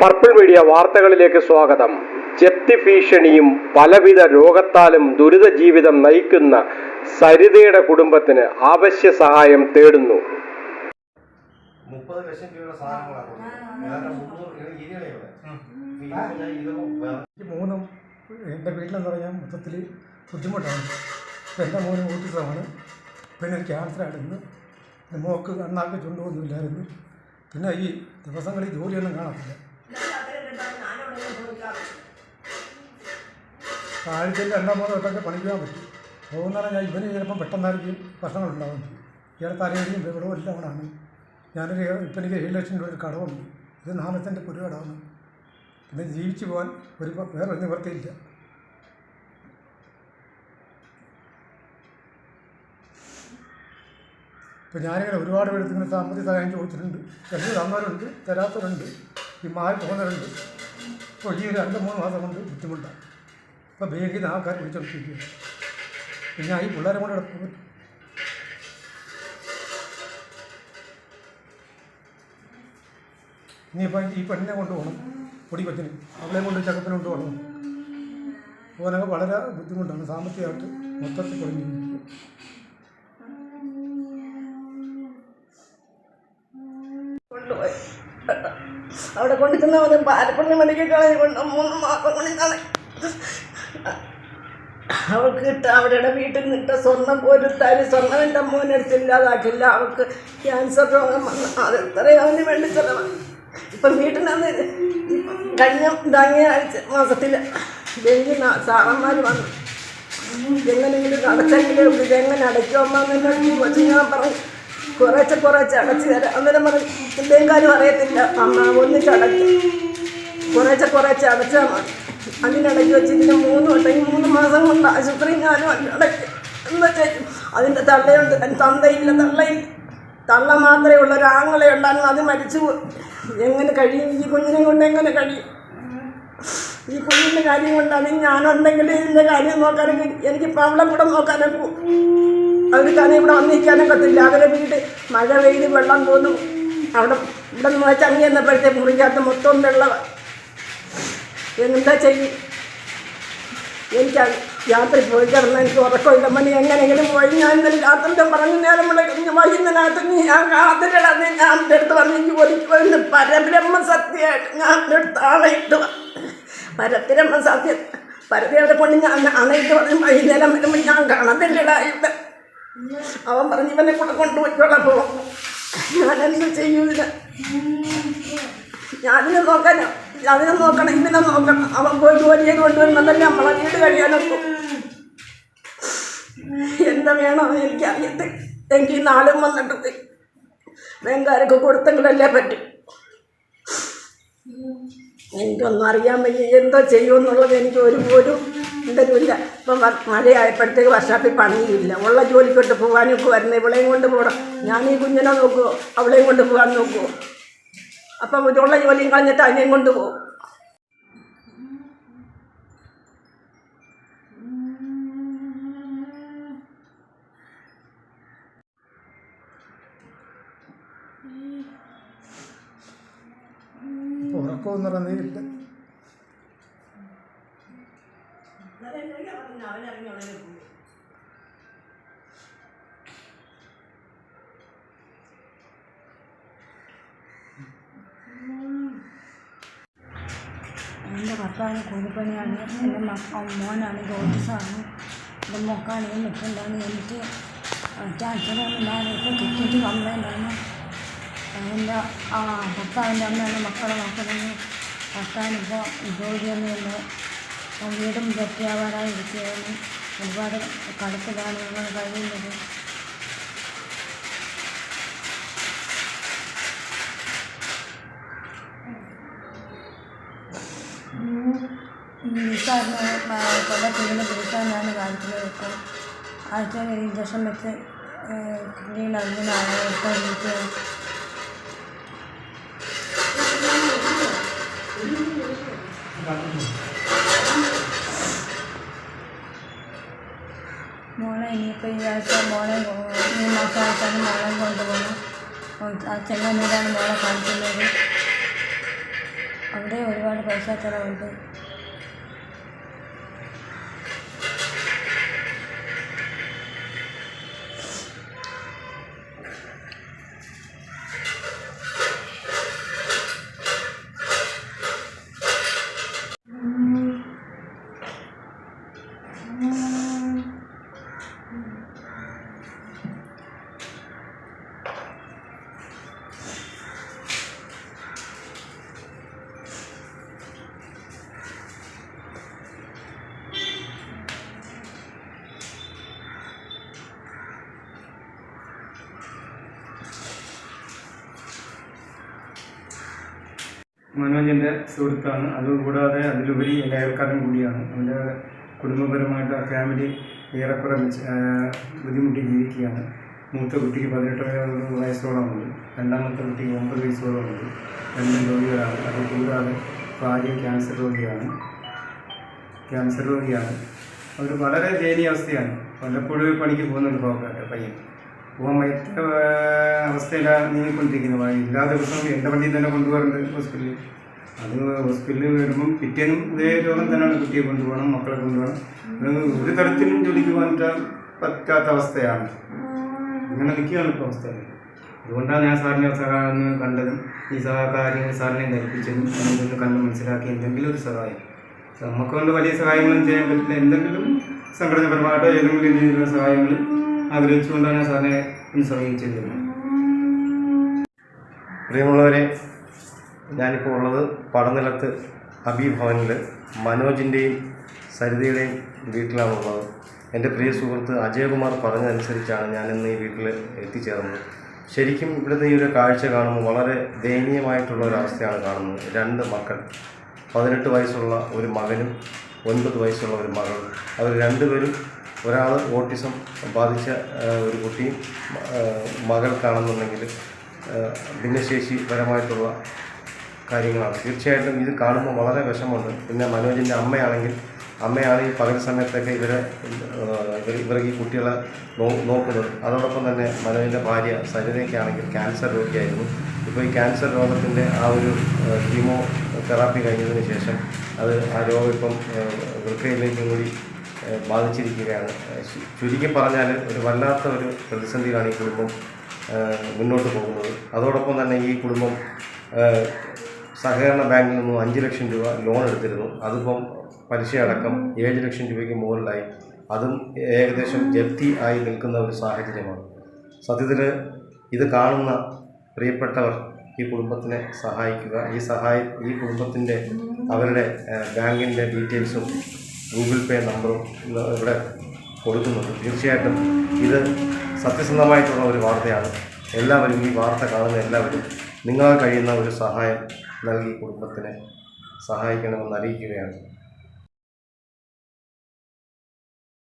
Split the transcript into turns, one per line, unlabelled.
Purple media വാർത്തകളിലേക്ക് സ്വാഗതം. ജപ്തി ഭീഷണിയും പലവിധ രോഗത്താലും ദുരിത ജീവിതം നയിക്കുന്ന സരിതയുടെ കുടുംബത്തിന് ആവശ്യ സഹായം തേടുന്നു.
മുപ്പത് ലക്ഷം രൂപയുടെ സാധനങ്ങളാണ്
മൂന്നും എന്റെ വീട്ടിലെന്ന് പറഞ്ഞാൽ മൊത്തത്തിൽ ബുദ്ധിമുട്ടാണ്. എന്റെ മോന് ഓട്ടിസമാണ്. പിന്നെ ക്യാൻസറായിരുന്നു മോക്ക് കണ്ണാക്ക് ചുണ്ടൊന്നുമില്ലായിരുന്നു. പിന്നെ ഈ ദിവസങ്ങളിൽ ജോലിയൊന്നും കാണത്തില്ല. ആഴ്ചയിൽ രണ്ടോ മൂന്നോ വട്ടമൊക്കെ പണിക്കാൻ പറ്റും പോകുന്നതാണ് ഞാൻ ഇവന് ചിലപ്പം പെട്ടെന്നായിരിക്കും പ്രശ്നങ്ങളുണ്ടാവും. ഇയാളെ തലയിലും ബഹളവും എല്ലാം കൂടാണ് ഞാനൊരു ഇപ്പം എനിക്ക് ഏഴ് ലക്ഷം ഒരു കടമുണ്ട് ഇത് നാമത്തിന്റെ ഒരു കടമാണ് പിന്നെ ജീവിച്ചു പോകാൻ ഒരു വേറെ ഒരു നിവൃത്തിയില്ല. ഇപ്പം ഞാനിങ്ങനെ ഒരുപാട് പേർ ഇങ്ങനെ സാമ്പത്തിക സഹായം ചോദിച്ചിട്ടുണ്ട്. ചിലർ തന്നവരുണ്ട് തരാത്തവരുണ്ട് ഈ മാറി പോകുന്നവരുണ്ട് ഇപ്പോൾ ഈ രണ്ട് മൂന്ന് മാസം കൊണ്ട് ബുദ്ധിമുട്ടാണ്. ബാങ്കിൽ ആ ആൾക്കാർ വിളിച്ചോണ്ടിരിക്കുക പിന്നെ ഈ പിള്ളേരെ കൊണ്ട് കിടക്കും ഇനിയിപ്പോൾ ഈ പെണ്ണിനെ കൊണ്ടുപോകണം പൊടി കൊച്ചിന്. അവളെ കൊണ്ട് ചക്കപ്പിനെ കൊണ്ടുപോകണം പോകാനൊക്കെ വളരെ ബുദ്ധിമുട്ടാണ്. സാമ്പത്തികമായിട്ട് മൊത്തത്തിൽ
കുറഞ്ഞു അവിടെ കൊണ്ട് ചെന്നവന് പാലപ്പള്ളി മണിക്ക് കളഞ്ഞു കൊണ്ട് മൂന്ന് മാസം കൊണ്ട് അവൾക്ക് കിട്ട അവരുടെ വീട്ടിൽ നിന്നിട്ട് സ്വർണം തരി സ്വർണം എന്റെ മോനെടുത്ത് ഇല്ലാതാക്കില്ല. അവൾക്ക് ക്യാൻസർ രോഗം വന്ന്. അത് ഇത്രയും അവന് വേണ്ടി ചെലവാണ് ഇപ്പം വീട്ടിൽ നിന്ന് കഴിഞ്ഞ ഇതങ്ങിയ ആഴ്ച മാസത്തിൽ ഡെങ്കി സാറന്മാർ വന്നു. എങ്ങനെങ്കിലും അടച്ചെങ്കിലും ഇതെങ്ങനെ അടയ്ക്കുമെന്ന് കൊച്ചു ഞാൻ പറഞ്ഞു. കുറേശ്ശെ കുറേശ്ശെ അടച്ചു തരാം. അന്നേരം പറഞ്ഞു എന്തെങ്കിലും കാര്യം അറിയത്തില്ല. അമ്മ ഒന്നിച്ച് കുറേശ്ശെ കുറേശ്ശെ അടച്ചാൽ മതി. അതിനിടയ്ക്ക് വെച്ച് ഇതിന് മൂന്ന് വട്ടം ഈ മൂന്ന് മാസം കൊണ്ട് ആശുപത്രി ഞാനും അടയ്ക്കും എന്താ ചെയ്യും അതിന്റെ തള്ളയുണ്ട്. തന്തയില്ല തള്ളയില്ല തള്ള മാത്രമേ ഉള്ളൂ. ഒരാങ്ങളെ ഉണ്ടായിരുന്നു. അത് മരിച്ചു എങ്ങനെ കഴിയും? ഈ കുഞ്ഞിനെ കൊണ്ട് എങ്ങനെ കഴിയും? ഈ കുഞ്ഞിന്റെ കാര്യം കൊണ്ടാണ് ഞാനുണ്ടെങ്കിൽ ഇതിന്റെ കാര്യം നോക്കാനൊക്കെ എനിക്കിപ്പോൾ അവളെ കൂടെ നോക്കാനൊക്കെ അവർക്കാണ് ഇവിടെ വന്നിരിക്കാനും പറ്റില്ല അവരെ വീട് മഴ പെയ്ത് വെള്ളം തോന്നും അവിടെ ഇവിടെ നിന്ന് ചങ്ങി എന്നപ്പോഴത്തെ മുറിക്കകത്ത് മൊത്തം വെള്ളമാണ് എന്താ ചെയ്യും? എനിക്ക് യാത്ര പോയി കിടന്ന് എനിക്ക് ഉറക്കമില്ല. മണി എങ്ങനെയെങ്കിലും പോയി. ഞാൻ ഇന്നലെ രാത്രി പറഞ്ഞു നേരം വിളിക്കുന്നു വൈകുന്നതിനകത്ത് നീ ഞാൻ കാത്തിടന്ന് ഞാൻ എന്റെ അടുത്ത് വന്ന് എനിക്ക് ഒരിക്കലും പരബ്രഹ്മ സത്യമായിട്ട് ഞാൻ എന്റെ അടുത്ത് ആണയിട്ട് വ- പരബ്രഹ്മ സത്യം പരതയുടെ കൊണ്ട് ഞാൻ അണയിട്ട് പറഞ്ഞു വൈകുന്നേരം വരുമ്പോൾ ഞാൻ കാണത്തില്ലടായിട്ട് അവൻ പറഞ്ഞു ഇവനെ കൂടെ കൊണ്ടുപോയിക്കോളാം പോകും ഞാനെന്ത് ചെയ്യൂല ഞാനിനെ നോക്കാൻ അതിനെ നോക്കണം ഇന്നെ നോക്കണം അവൻ പോയി ജോലി ചെയ്ത് കൊണ്ടുവരുന്നതല്ലേ നമ്മളെ വീട് കഴിയാനൊക്കും. എന്താ വേണോ എനിക്കറിയത്തില്ല എനിക്ക് ഈ നാളും വന്നിട്ട് വേങ്കാരൊക്കെ കൊടുത്തെങ്കിലല്ലേ പറ്റും. എനിക്കൊന്നും അറിയാൻ വയ്യ. എന്തോ ചെയ്യുമെന്നുള്ളത് എനിക്ക് ഒരു ഒരു ഇല്ല ഇപ്പം മഴയായപ്പോഴത്തേക്ക് വർഷാപ്പിൽ പണിയില്ല. ഉള്ള ജോലിക്കൊട്ട് പോകാനൊക്കെ വരുന്നത് ഇവളെയും കൊണ്ട് പോകണം ഞാൻ ഈ കുഞ്ഞിനെ നോക്കുമോ അവളെയും കൊണ്ട് പോകാൻ നോക്കുമോ അപ്പം ഉള്ള ജോലിയും കളഞ്ഞിട്ട് അതിനെയും
കൊണ്ടുപോകും ഉറക്കമൊന്നും പറയുന്നത്
ഭർത്താവിന് കൂലിപ്പണിയാണ് എന്റെ മക്ക മോനാണ് ഓട്ടിസമാണ് എന്റെ മോക്കാണെങ്കിൽ നിൽക്കുന്നുണ്ടാണ് എനിക്ക് ക്യാൻസറൊന്നുമില്ലാതെ ഇപ്പോൾ കിഡ്നിക്ക് കംപ്ലൈന്റ് ആണ് എന്റെ ആ ഭർത്താവിന്റെ അമ്മയാണ് മക്കളെ നോക്കുന്നത് ഭർത്താവിനിപ്പോൾ ജോലിയൊന്നുമില്ല വീടും വൃത്തിയാവാറായി ഇരിക്കുകയാണ് ഒരുപാട് കടുപ്പിലാണ് ഞങ്ങൾ കഴിയുന്നത് വീട്ടുകാരനെ കൊല ചെയ്യുന്ന വീട്ടുകാരനാണ് കാണിക്കുന്നത്. ഇപ്പം ആഴ്ചയിൽ ഇഞ്ചക്ഷൻ വെച്ച് കിഡ്നിയിൽ അതിനാണ് ഇപ്പോൾ വീട്ടിൽ മോളെ ഇനിയിപ്പോൾ ഈ ആഴ്ച മോളെ ഈ മാസം മാസമായിട്ടാണ് മോളെ കൊണ്ടുപോകണം ആ ചെങ്ങന്നൂരാണ് മോളെ കാണിക്കുന്നത്. അവിടെ ഒരുപാട് പൈസ ചിലവുണ്ട്.
മനോജിന്റെ സുഹൃത്താണ്. അതുകൂടാതെ അതിലുപരി എന്റെ അയൽക്കാരൻ കൂടിയാണ്. അവന്റെ കുടുംബപരമായിട്ട് ആ ഫാമിലി ഏറെക്കുറെ ബുദ്ധിമുട്ടി ജീവിക്കുകയാണ്. മൂത്ത കുട്ടിക്ക് പതിനെട്ട് വയസ്സോളമുണ്ട് രണ്ടാമത്തെ കുട്ടിക്ക് ഒമ്പത് വയസ്സോളമുണ്ട് രണ്ടും രോഗികളാണ്. അത് കൂടാതെ ഭാര്യ ക്യാൻസർ രോഗിയാണ്. ക്യാൻസർ രോഗിയാണ്. അവർ വളരെ ദയനീയ അവസ്ഥയാണ്. വല്ലപ്പോഴും പണിക്ക് പോകുന്നുണ്ട് പോകാട്ടെ പയ്യൻ. പോകാൻ വയ്യാത്ത അവസ്ഥയിലാണ് നീങ്ങിക്കൊണ്ടിരിക്കുന്നത്. എല്ലാ ദിവസവും എന്റെ വണ്ടിയിൽ തന്നെ കൊണ്ടുപോകാറുണ്ട് ഹോസ്പിറ്റലിൽ. അത് ഹോസ്പിറ്റലിൽ വരുമ്പം പിറ്റേനും ഇതേ രോഗം തന്നെയാണ് കുട്ടിയെ കൊണ്ടുപോകണം മക്കളെ കൊണ്ടുപോകണം. ഒരു തരത്തിലും ജോലിക്ക് പോകാൻ പറ്റാത്ത അവസ്ഥയാണ്. അങ്ങനെ നിൽക്കുകയാണ് ഇപ്പോൾ അവസ്ഥ. അതുകൊണ്ടാണ് ഞാൻ സാറിനെ സഹായം കണ്ടതും ഈ സഹകാര്യങ്ങൾ സാറിനെ ധരിപ്പിച്ചതും അതിൽ കണ്ട് മനസ്സിലാക്കി എന്തെങ്കിലും ഒരു സഹായം. നമുക്ക് കൊണ്ട് വലിയ സഹായങ്ങളും ചെയ്യാൻ പറ്റില്ല. എന്തെങ്കിലും സംഘടനാപരമായിട്ടോ ഏതെങ്കിലും രീതിയിലുള്ള സഹായങ്ങൾ ആഗ്രഹിച്ചുകൊണ്ടാണ് സാറിനെ സമീപിച്ചത്
പ്രിയമുള്ളവരെ ഞാനിപ്പോൾ ഉള്ളത് പടനിലത്ത് അഭിഭവനിൽ മനോജിന്റെയും സരിതയുടെയും വീട്ടിലാണുള്ളത്. എന്റെ പ്രിയ സുഹൃത്ത് അജയകുമാർ പറഞ്ഞതനുസരിച്ചാണ് ഞാൻ ഇന്ന് ഈ വീട്ടിൽ എത്തിച്ചേർന്നത്. ശരിക്കും ഇവിടുത്തെ ഈ ഒരു കാഴ്ച കാണുമ്പോൾ വളരെ ദയനീയമായിട്ടുള്ള ഒരു അവസ്ഥയാണ് കാണുന്നത്. രണ്ട് മക്കൾ പതിനെട്ട് വയസ്സുള്ള ഒരു മകനും ഒൻപത് വയസ്സുള്ള ഒരു മകളും. അവർ രണ്ടുപേരും ഒരാൾ ഓട്ടിസം ബാധിച്ച ഒരു കുട്ടി മകൾക്കാണെന്നുണ്ടെങ്കിൽ ഭിന്നശേഷിപരമായിട്ടുള്ള കാര്യങ്ങളാണ്. തീർച്ചയായിട്ടും ഇത് കാണുമ്പോൾ വളരെ വിഷമമുണ്ട്. പിന്നെ മനോജിന്റെ അമ്മയാണെങ്കിൽ അമ്മയാണ് ഈ പകൽ സമയത്തൊക്കെ ഇവരെ ഇവർ ഇവർ ഈ കുട്ടികളെ നോക്കുന്നത്. അതോടൊപ്പം തന്നെ മനോജിന്റെ ഭാര്യ സരിതയ്ക്കാണെങ്കിൽ ക്യാൻസർ രോഗിയായിരുന്നു. ഇപ്പോൾ ഈ ക്യാൻസർ രോഗത്തിന്റെ ആ ഒരു കീമോ തെറാപ്പി കഴിഞ്ഞതിന് ശേഷം അത് ആ രോഗം ഇപ്പം വൃക്കയിലേക്കും കൂടി ബാധിച്ചിരിക്കുകയാണ്. ചുരുക്കി പറഞ്ഞാൽ ഒരു വല്ലാത്ത ഒരു പ്രതിസന്ധിയിലാണ് ഈ കുടുംബം മുന്നോട്ട് പോകുന്നത്. അതോടൊപ്പം തന്നെ ഈ കുടുംബം സഹകരണ ബാങ്കിൽ നിന്നും അഞ്ച് ലക്ഷം രൂപ ലോൺ എടുത്തിരുന്നു. അതിപ്പം പലിശ അടക്കം ഏഴ് ലക്ഷം രൂപയ്ക്ക് മുകളിലായി. അതും ഏകദേശം ജപ്തി ആയി നിൽക്കുന്ന ഒരു സാഹചര്യമാണ്. സത്യത്തിൽ ഇത് കാണുന്ന പ്രിയപ്പെട്ടവർ ഈ കുടുംബത്തിനെ സഹായിക്കുക ഈ സഹായ ഈ കുടുംബത്തിന്റെ അവരുടെ ബാങ്കിന്റെ ഡീറ്റെയിൽസും ഗൂഗിൾ പേ നമ്പറും ഇവിടെ കൊടുക്കുന്നുണ്ട് തീർച്ചയായിട്ടും ഇത് സത്യസന്ധമായിട്ടുള്ള ഒരു വാർത്തയാണ്. എല്ലാവരും ഈ വാർത്ത കാണുന്ന എല്ലാവരും നിങ്ങളാൽ കഴിയുന്ന ഒരു സഹായം നൽകി കുടുംബത്തിനെ സഹായിക്കണമെന്ന് അറിയിക്കുകയാണ്.